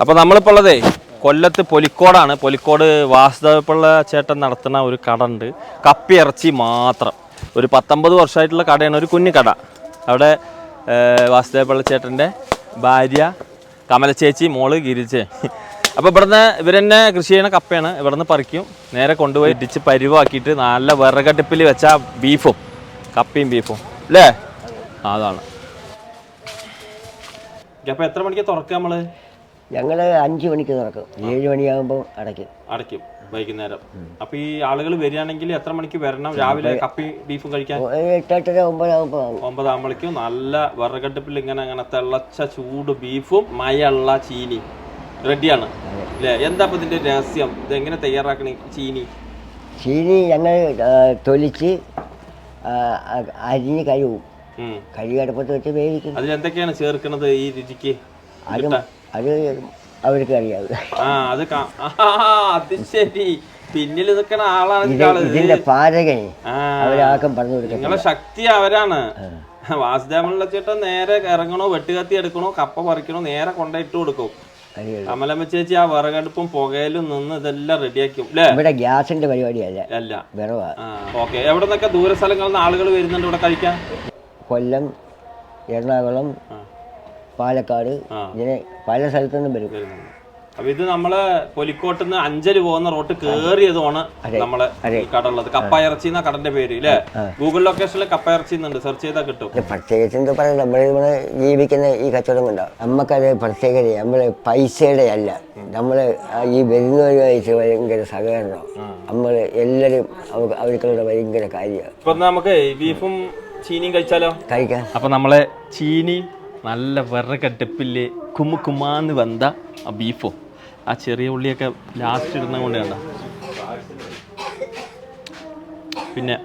അപ്പോൾ നമ്മളിപ്പോ ഉള്ളതേ കൊല്ലത്ത് പൊലിക്കോടാണ്. പൊലിക്കോട് വാസുദേവപിള്ള ചേട്ടൻ നടത്തുന്ന ഒരു കട ഉണ്ട് കപ്പി ഇറച്ചി മാത്രം. ഒരു പത്തൊമ്പത് വർഷമായിട്ടുള്ള കടയാണ്. ഒരു കുഞ്ഞു കട. അവിടെ ഏർ, വാസുദേവപിള്ള ചേട്ടന്റെ ഭാര്യ കമല ചേച്ചി മോൾ ഗിരിച്ചേ അപ്പോൾ ഇവിടുന്ന് ഇവരെന്നെ കൃഷി ചെയ്യണ കപ്പയാണ്. ഇവിടുന്ന് പറിക്കും. നേരെ കൊണ്ടുപോയി ഇടിച്ച് പരിവാക്കിയിട്ട് നല്ല വിറകടുപ്പിൽ വെച്ച ബീഫും കപ്പയും ബീഫും. അല്ലേ? അതാണ്. അപ്പോൾ എത്ര മണിക്ക് തുറക്കുക നമ്മൾ? ഞങ്ങൾ അഞ്ച് മണിക്ക് തുറക്കും. ഏഴ് മണിയാകുമ്പോൾ അടയ്ക്കും. അടയ്ക്കും വൈകുന്നേരം. അപ്പൊ ഈ ആളുകൾ വരികയാണെങ്കിൽ എത്ര മണിക്ക് വരണം? രാവിലെ കപ്പി ബീഫും കഴിക്കാൻ? എട്ടെട്ടര ഒമ്പതാകുമ്പോൾ ഒമ്പതാകുമ്പോഴേക്കും നല്ല വിറകടുപ്പിൽ ഇങ്ങനെ അങ്ങനെ തിളച്ച ചൂട് ബീഫും മയുള്ള ചീനി റെഡിയാണ്. അല്ലേ എന്താ ഇപ്പൊ ഇതിന്റെ രഹസ്യം? ഇത് എങ്ങനെ തയ്യാറാക്കണ ചീനി? ചീനി ഞങ്ങൾ തൊലിച്ച് അരിഞ്ഞ് കഴുകും. അടുപ്പത്ത് വെച്ച് വേവിക്കും. അതിലെന്തൊക്കെയാണ് ചേർക്കുന്നത് ഈ രുചിക്ക്? അത് അത് അവർക്ക് അറിയാവും. ആ അത് അത് ശരി. പിന്നിൽ നിൽക്കുന്ന ആളാണ് ഇത് ഇതിന്റെ. ഇതിന്റെ അവരാക്കം പറഞ്ഞു കൊടുക്കും നിങ്ങളെ ശക്തി അവരാണ്. വാസുദേവനുള്ള ചേട്ടൻ നേരെ ഇറങ്ങണോ വെട്ടുകത്തി എടുക്കണോ കപ്പ പറിക്കണോ നേരെ കൊണ്ടിട്ട് കൊടുക്കും. അമലമ്മ ചേച്ചി ആ വിറകടുപ്പും പുകയിലും നിന്ന് ഇതെല്ലാം റെഡിയാക്കും ഇവിടെ ഗ്യാസിന്റെ പരിപാടിയല്ല. അല്ല. വിറവാ. ഓക്കെ. എവിടെ നിന്നൊക്കെ ദൂര സ്ഥലങ്ങളിൽ നിന്ന് ആളുകൾ വരുന്നുണ്ട് ഇവിടെ കഴിക്കാൻ? കൊല്ലം എറണാകുളം പാലക്കാട്. ഇങ്ങനെ പല സ്ഥലത്തുനിന്നും വരും. വരുന്നുണ്ട്. അപ്പൊ ഇത് നമ്മൾ പൊലിക്കോട്ട് നിന്ന് അഞ്ചൽ പോകുന്ന റോട്ട് കേറിയതുമാണ് നമ്മളെ കപ്പ ഇറച്ചി എന്ന കടന്റെ പേര് ഇല്ലേ? ഗൂഗിൾ ലൊക്കേഷനിൽ കപ്പ ഇറച്ചി എന്നുണ്ട് സെർച്ച് ചെയ്താൽ കിട്ടും. പ്രത്യേകിച്ച് എന്താ പറയുക നമ്മൾ ഇവിടെ ജീവിക്കുന്ന ഈ കച്ചവടം കൊണ്ടാണ് നമുക്കത് പ്രത്യേകത നമ്മൾ പൈസയുടെ അല്ല. നമ്മൾ ഈ വരുന്നവരുമായിട്ട് ഭയങ്കര സഹകരണം. നമ്മൾ എല്ലാരും അവർക്കുള്ള ഭയങ്കര കാര്യമാണ് ഇപ്പൊ നമുക്ക് ബീഫും ചീനിയും കഴിച്ചാലോ? കഴിക്കാം. അപ്പൊ നമ്മളെ ചീനി നല്ല വിറകടുപ്പിൽ കുമ്മു കുമാന്ന് വന്ന ആ ബീഫോ. ആ ചെറിയ ഉള്ളിയൊക്കെ ലാസ്റ്റ് ഇടുന്ന കൊണ്ട് കണ്ട? പിന്നെ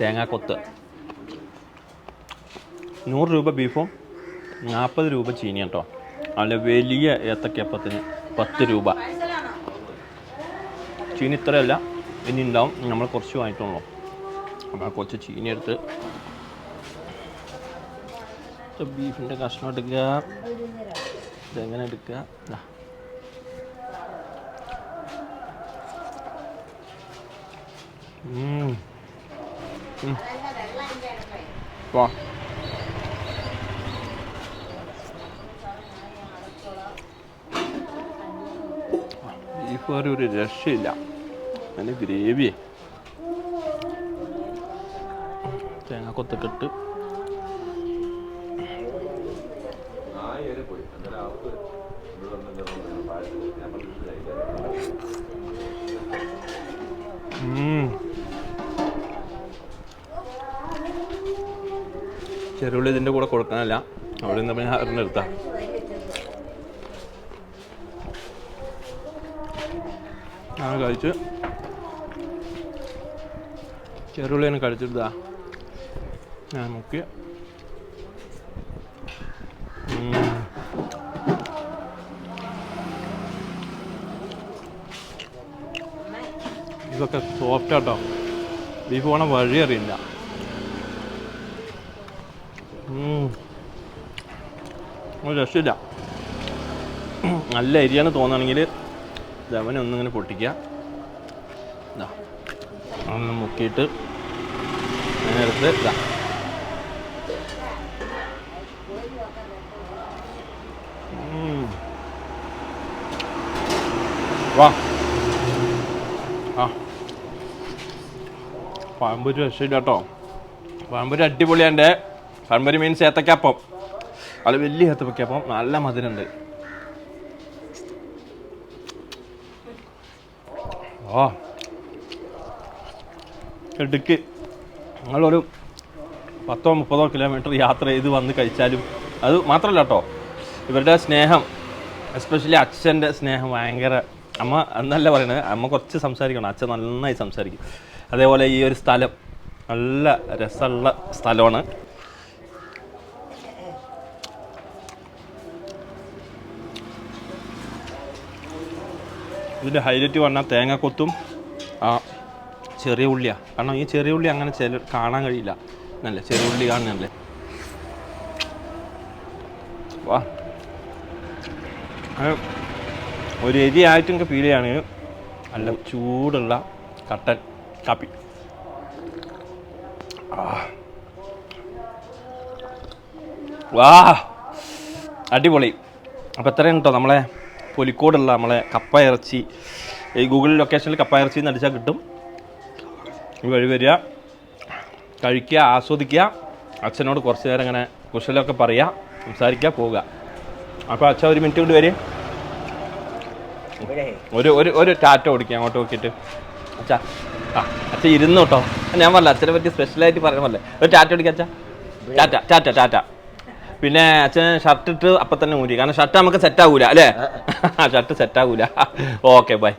തേങ്ങാക്കൊത്ത്. നൂറ് രൂപ ബീഫും നാൽപ്പത് രൂപ ചീനി കേട്ടോ. അല്ല വലിയ ഏത്തക്കപ്പത്തിന് പത്ത് രൂപ. ചീനി ഇത്രയല്ല. ഇനി ഉണ്ടാവും. നമ്മൾ കുറച്ച് വാങ്ങിയിട്ടുള്ളൂ. അപ്പോൾ ആ കുറച്ച് ചീനി എടുത്ത് ബീഫിന്റെ കഷ്ണം എടുക്കുക. ഇതെങ്ങനെ എടുക്കുക. വാ. ബീഫ് കറി ഒരു രക്ഷയില്ല. അതിന് ഗ്രേവിയേ. തേങ്ങാക്കൊത്തൊക്കെ ഇട്ട്. ചെറുള്ളി ഇതിന്റെ കൂടെ കൊടുക്കാനല്ല. അവിടെ നിന്ന് ഒരെണ്ണം എടുത്താ. ഞാൻ കഴിച്ച്. തന്നെ കഴിച്ചിട്ടാ ഞാൻ മുക്കി ഉം. ഇതൊക്കെ സോഫ്റ്റ് ആട്ടോ. ബീഫ് പോണ വഴി അറിയില്ല. ഒരു രക്ഷയില്ല. നല്ല അരിയാണ് തോന്നുകയാണെങ്കിൽ ലവനെ ഒന്നിങ്ങനെ പൊട്ടിക്കുക. ഇതാ ഒന്ന് മുക്കിയിട്ട് എടുത്ത് ഇതാ വാ. രക്ഷയില്ല കേട്ടോ പഴംപൊരി അടിപൊളിയാണ്ട് പഴംപൊരി മീൻസ് ഏത്തക്കപ്പം. അത് വലിയ നല്ല മധുരമുണ്ട് ഓ ഇടുക്ക്. നിങ്ങളൊരു പത്തോ മുപ്പതോ കിലോമീറ്റർ യാത്ര ചെയ്ത് വന്ന് കഴിച്ചാലും അത് മാത്രമല്ല കേട്ടോ ഇവരുടെ സ്നേഹം എസ്പെഷ്യലി അച്ഛന്റെ സ്നേഹം ഭയങ്കര. അമ്മ എന്നല്ല പറയുന്നത് അമ്മ കുറച്ച് സംസാരിക്കണം അച്ഛൻ നന്നായി സംസാരിക്കും. അതേപോലെ ഈ ഒരു സ്ഥലം നല്ല രസമുള്ള സ്ഥലമാണ്. ഇതിന്റെ ഹൈലൈറ്റ് പറഞ്ഞാൽ തേങ്ങക്കൊത്തും ആ ചെറിയ ഉള്ളിയാണ് കാരണം ഈ ചെറിയ ഉള്ളി അങ്ങനെ ചില കാണാൻ കഴിയില്ല. നല്ല ചെറിയ ഉള്ളി കാണുന്നല്ലേ വാ. ഒരു എരിയായിട്ട് എനിക്ക് ഫീൽ ചെയ്യാണ് നല്ല ചൂടുള്ള കട്ടൻ കാപ്പി. വാ. അടിപൊളി. അപ്പോൾ എത്രയാണ് കേട്ടോ നമ്മളെ പൊലിക്കോടുള്ള നമ്മളെ കപ്പ ഇറച്ചി ഈ ഗൂഗിൾ ലൊക്കേഷനിൽ കപ്പ ഇറച്ചി എന്ന് അടിച്ചാൽ കിട്ടും. വഴി വരിക. കഴിക്കുക ആസ്വദിക്കുക. അച്ഛനോട് കുറച്ച് നേരം ഇങ്ങനെ കുശലമൊക്കെ പറയുക. സംസാരിക്കുക പോവുക. അപ്പോൾ അച്ഛ ഒരു മിനിറ്റ് കൊണ്ട് വരും. ഒരു ഒരു ഒരു ടാറ്റ ഓടിക്കാം അങ്ങോട്ട് നോക്കിയിട്ട്. അച്ഛാ ആ അച്ഛ ഇരുന്നു കേട്ടോ. ഞാൻ പറഞ്ഞ അച്ഛനെ പറ്റി സ്പെഷ്യലായിട്ട് പറയാൻ പറഞ്ഞില്ലേ. ഒരു ടാറ്റ ഓടിക്കാം അച്ഛാ. ടാറ്റ ടാറ്റ ടാറ്റ. പിന്നെ അച്ഛൻ ഷർട്ട് ഇട്ട് അപ്പം തന്നെ ഊരി. കാരണം ഷർട്ട് നമുക്ക് സെറ്റ് ആകൂല അല്ലേ? ഷർട്ട് സെറ്റ് ആകൂല ഓക്കെ ബൈ